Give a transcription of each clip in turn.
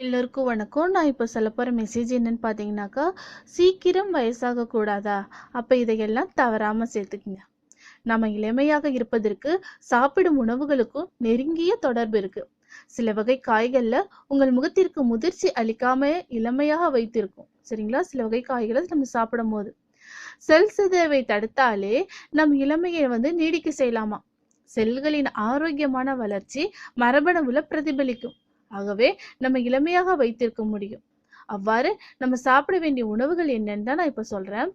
எல்லோருக்கும் வணக்கம். நான் இப்போ சொல்ல போகிற மெசேஜ் என்னன்னு பார்த்தீங்கன்னாக்கா சீக்கிரம் வயசாக கூடாதா அப்போ இதையெல்லாம் தவறாமல் சேர்த்துக்குங்க. நம்ம இளமையாக இருப்பதற்கு சாப்பிடும் உணவுகளுக்கும் நெருங்கிய தொடர்பு இருக்கு. சில வகை காய்கள்ல உங்கள் முகத்திற்கு முதிர்ச்சி அளிக்காம இளமையாக வைத்திருக்கும். சரிங்களா? சில வகை காய்களை நம்ம சாப்பிடும் போது செல் சிதைவை தடுத்தாலே நம் இளமையை வந்து நீடிக்க செய்யலாமா? செல்களின் ஆரோக்கியமான வளர்ச்சி மரபணுவில் பிரதிபலிக்கும். ஆகவே நம்ம இளமையாக வைத்திருக்க முடியும். அவ்வாறு நம்ம சாப்பிட வேண்டிய உணவுகள் என்னன்னு தான் நான் இப்போ சொல்றேன்.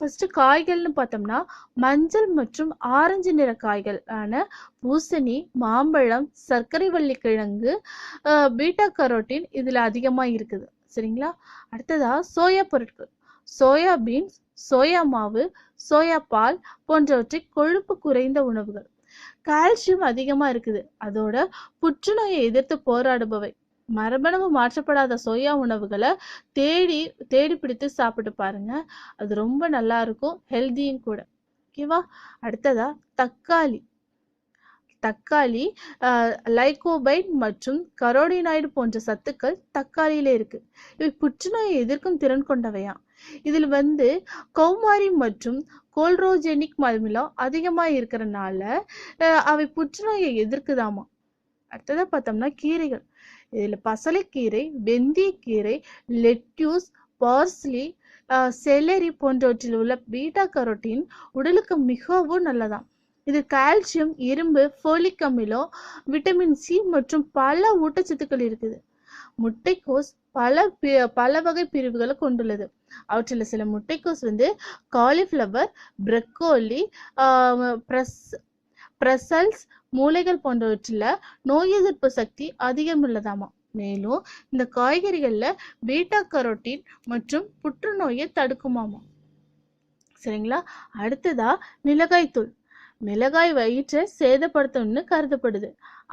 ஃபர்ஸ்ட் காய்கள்னு பார்த்தோம்னா மஞ்சள் மற்றும் ஆரஞ்சு நிற காய்கள் ஆன பூசணி மாம்பழம் சர்க்கரை வள்ளி கிழங்கு பீட்டா கரோட்டின் இதில் அதிகமாக இருக்குது. சரிங்களா? அடுத்ததா சோயா பொருட்கள். சோயா பீன்ஸ் சோயா மாவு சோயா பால் போன்றவற்றை கொழுப்பு குறைந்த உணவுகள். கால்சியம் அதிகமா இருக்குது. அதோட புற்றுநோயை எதிர்த்து போராடுபவை. மரபணு மாற்றப்படாத சோயா உணவுகளை தேடி தேடி பிடித்து சாப்பிட்டு பாருங்க. அது ரொம்ப நல்லா இருக்கும் ஹெல்தியும் கூட. ஓகேவா அடுத்ததா தக்காளி. தக்காளி லைகோபைட் மற்றும் கரோடினாய்டு போன்ற சத்துக்கள் தக்காளியில இருக்கு. இவை புற்றுநோயை எதிர்க்கும் திறன் கொண்டவையா? இதில் வந்து கௌமாரி மற்றும் கோல்ரோஜெனிக் அமிலம் அதிகமாக இருக்கிறனால அவை புற்றுநோயை எதிர்க்குதாமா? அடுத்ததாக பார்த்தோம்னா கீரைகள். இதில் பசலைக்கீரை வெந்தயக்கீரை லெட்யூஸ் பார்ஸ்லி செலரி போன்றவற்றில் உள்ள பீட்டா கரோட்டின் உடலுக்கு மிகவும் நல்லதாம். இது கால்சியம் இரும்பு ஃபோலிக் அமிலம் விட்டமின் சி மற்றும் பல ஊட்டச்சத்துக்கள் இருக்குது. முட்டைக்கோஸ் பல பல வகை பிரிவுகளை கொண்டுள்ளது. அவற்றில் சில முட்டைக்கோஸ் வந்து காலிஃப்ளவர் பிரக்கோலி ப்ரஸ் பிரசல்ஸ் மூளைகள் போன்றவற்றில் நோய் எதிர்ப்பு சக்தி அதிகம் உள்ளதாமா? மேலும் இந்த காய்கறிகளில் பீட்டா கரோட்டின் மற்றும் புற்றுநோயை தடுக்குமாமா? சரிங்களா? அடுத்ததா நிலகாய்த்தூள் மிளகாய் வயிற்றை சேதப்படுத்தும்னு கருதப்படுது.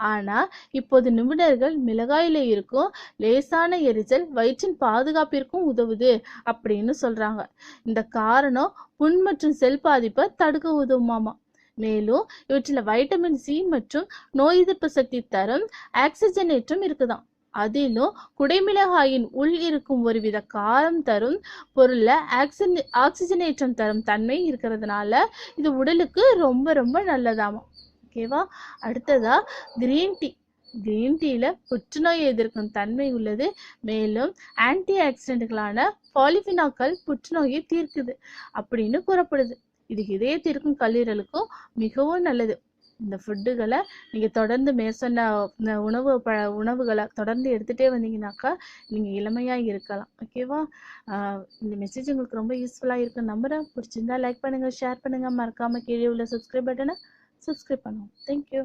ஆனா இப்போது நிபுணர்கள் மிளகாயில இருக்கும் லேசான எரிச்சல் வயிற்றின் பாதுகாப்பிற்கும் உதவுது அப்படின்னு சொல்றாங்க. இந்த காரணம் புண் மற்றும் செல் பாதிப்பை தடுக்க உதவுமாமா? மேலும் இவற்றில் வைட்டமின் சி மற்றும் நோய் எதிர்ப்பு சக்தி தரும் ஆக்சிஜனேற்றம் இருக்குதாம். அதிலும் குடைமிளகாயின் உள் இருக்கும் ஒருவித காரம் தரும் பொருளில் ஆக்சிஜன் ஆக்சிஜனேற்றம் தரும் தன்மை இருக்கிறதுனால இது உடலுக்கு ரொம்ப ரொம்ப நல்லதாமா? ஓகேவா அடுத்ததா கிரீன் டீ கிரீன் டீயில் புற்றுநோய் எதிர்க்கும் தன்மை உள்ளது. மேலும் ஆன்டி ஆக்சிடென்ட்களான பாலிஃபினாக்கள் புற்றுநோயை தீர்க்குது அப்படின்னு கூறப்படுது. இது இதயத்திற்கும் கல்லீரலுக்கும் மிகவும் நல்லது. இந்த ஃபுட்டுகளை நீங்கள் தொடர்ந்து மேற்சொன்ன உணவு ப உணவுகளை தொடர்ந்து எடுத்துகிட்டே வந்தீங்கன்னாக்கா நீங்கள் இளமையாக இருக்கலாம். ஓகேவா இந்த மெசேஜ் உங்களுக்கு ரொம்ப யூஸ்ஃபுல்லாக இருக்கும் நம்புகிறேன் பிடிச்சிருந்தா லைக் பண்ணுங்கள் ஷேர் பண்ணுங்கள் மறக்காமல் கீழே உள்ள சப்ஸ்கிரைப் பட்டனை சப்ஸ்கிரைப் பண்ணுவோம். தேங்க்யூ